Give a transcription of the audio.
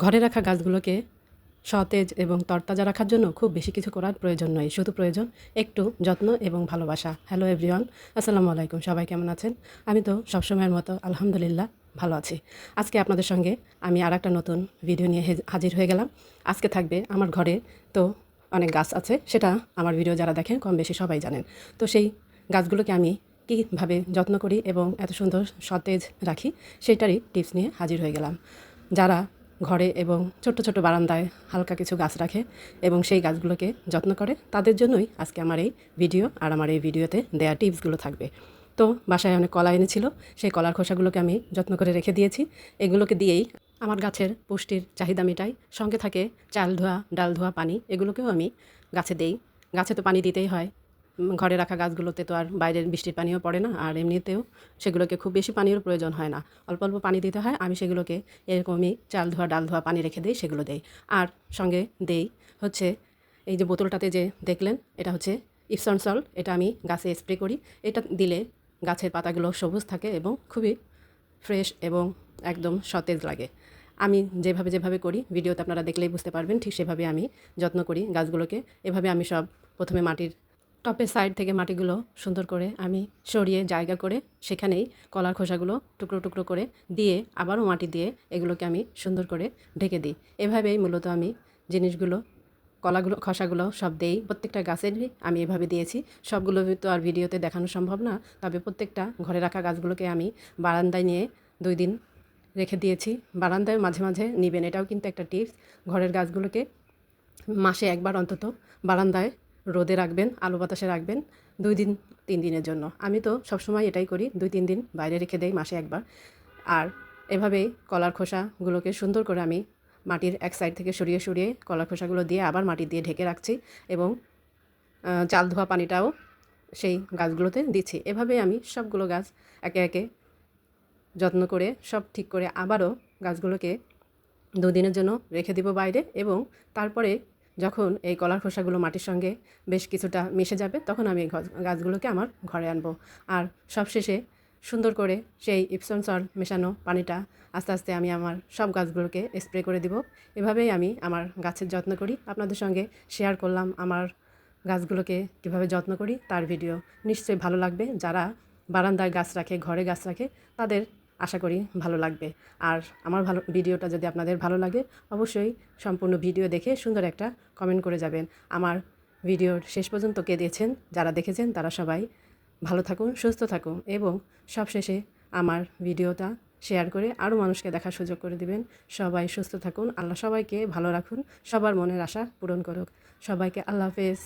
ঘরে রাখা গাছগুলোকে সতেজ এবং তরতাজা রাখার জন্য খুব বেশি কিছু করার প্রয়োজন নয়, শুধু প্রয়োজন একটু যত্ন এবং ভালোবাসা। হ্যালো এভরিওয়ান, আসসালামু আলাইকুম, সবাই কেমন আছেন? আমি তো সবসময়ের মতো আলহামদুলিল্লাহ ভালো আছি। আজকে আপনাদের সঙ্গে আমি আর একটা নতুন ভিডিও নিয়ে হাজির হয়ে গেলাম। আজকে থাকবে আমার ঘরে তো অনেক গাছ আছে, সেটা আমার ভিডিও যারা দেখেন কম বেশি সবাই জানেন। তো সেই গাছগুলোকে আমি কীভাবে যত্ন করি এবং এত সুন্দর সতেজ রাখি, সেটারই টিপস নিয়ে হাজির হয়ে গেলাম। যারা ঘরে এবং ছোট্ট ছোট বারান্দায় হালকা কিছু গাছ রাখে এবং সেই গাছগুলোকে যত্ন করে। তাদের জন্যই আজকে আমার এই ভিডিও আর আমার এই ভিডিওতে দেয়া টিপসগুলো থাকবে। তো বাসায় অনেক কলা এনেছিল, সেই কলার খোসাগুলোকে আমি যত্ন করে রেখে দিয়েছি। এগুলোকে দিয়েই আমার গাছের পুষ্টির চাহিদা মেটাই। সঙ্গে থাকে চাল ধোয়া, ডাল ধোয়া, পানি, এগুলোকেও আমি গাছে দেই। গাছে তো পানি দিতেই হয়। ঘরে রাখা গাছগুলোতে তো আর বাইরের বৃষ্টির পানিও পড়ে না, আর এমনিতেও সেগুলোকে খুব বেশি পানির প্রয়োজন হয় না। অল্প অল্প পানি দিতে হয়, আমি সেগুলোকে এরকমই চাল ধোয়া, ডাল ধোয়া পানি রেখে দিই, সেগুলো দেই। আর সঙ্গে দেই হচ্ছে এই যে বোতলটাতে যে দেখলেন, এটা হচ্ছে ইপসন সল এটা আমি গাছে স্প্রে করি। এটা দিলে গাছের পাতাগুলো সবুজ থাকে এবং খুবই ফ্রেশ এবং একদম সতেজ লাগে। আমি যেভাবে যেভাবে করি, ভিডিওতে আপনারা দেখলেই বুঝতে পারবেন, ঠিক সেভাবে আমি যত্ন করি গাছগুলোকে। এভাবে আমি সব প্রথমে মাটির টপের সাইড থেকে মাটিগুলো সুন্দর করে আমি সরিয়ে জায়গা করে সেখানেই কলার খোসাগুলো টুকরো টুকরো করে দিয়ে আবারও মাটি দিয়ে এগুলোকে আমি সুন্দর করে ঢেকে দিই। এভাবেই মূলত আমি জিনিসগুলো, কলাগুলো, খসাগুলো সব দেই প্রত্যেকটা গাছেরই আমি এভাবে দিয়েছি। সবগুলো তো আর ভিডিওতে দেখানো সম্ভব না, তবে প্রত্যেকটা ঘরে রাখা গাছগুলোকে আমি বারান্দায় নিয়ে দুই দিন রেখে দিয়েছি। বারান্দায় মাঝে মাঝে নেবেন, এটাও কিন্তু একটা টিপস। ঘরের গাছগুলোকে মাসে একবার অন্তত বারান্দায় রোদে রাখবেন, আলো বাতাসে রাখবেন দুই দিন, তিন দিনের জন্য। আমি তো সবসময় এটাই করি, দুই, তিন দিন বাইরে রেখে দেই মাসে একবার। আর এভাবেই কলার খোসাগুলোকে সুন্দর করে আমি মাটির এক সাইড থেকে সরিয়ে সরিয়ে কলার খোসাগুলো দিয়ে আবার মাটি দিয়ে ঢেকে রাখছি এবং চাল ধোয়া পানিটাও সেই গাছগুলোতে দিচ্ছি। এভাবেই আমি সবগুলো গাছ একে একে যত্ন করে, সব ঠিক করে আবারও গাছগুলোকে দুদিনের জন্য রেখে দিব বাইরে এবং তারপরে যখন এই কলার খোসাগুলো মাটির সঙ্গে বেশ কিছুটা মিশে যাবে, তখন আমি এই গাছগুলোকে আমার ঘরে আনব। আর সবশেষে সুন্দর করে সেই ইপসন সল্ট মেশানো পানিটা আস্তে আস্তে আমি আমার সব গাছগুলোকে স্প্রে করে দিব। এভাবেই আমি আমার গাছের যত্ন করি। আপনাদের সঙ্গে শেয়ার করলাম আমার গাছগুলোকে কীভাবে যত্ন করি, তার ভিডিও নিশ্চয়ই ভালো লাগবে। যারা বারান্দায় গাছ রাখে, ঘরে গাছ রাখে, তাদের আশা করি ভালো লাগবে। আর আমার ভালো, ভিডিওটা যদি আপনাদের ভালো লাগে, অবশ্যই সম্পূর্ণ ভিডিও দেখে সুন্দর একটা কমেন্ট করে যাবেন। আমার ভিডিওর শেষ পর্যন্ত কে দিয়েছেন যারা দেখেছেন, তারা সবাই ভালো থাকুন, সুস্থ থাকুন এবং সবশেষে আমার ভিডিওটা শেয়ার করে আরও মানুষকে দেখার সুযোগ করে দিবেন। সবাই সুস্থ থাকুন, আল্লাহ সবাইকে ভালো রাখুন, সবার মনের আশা পূরণ করুক। সবাইকে আল্লাহ হাফেজ।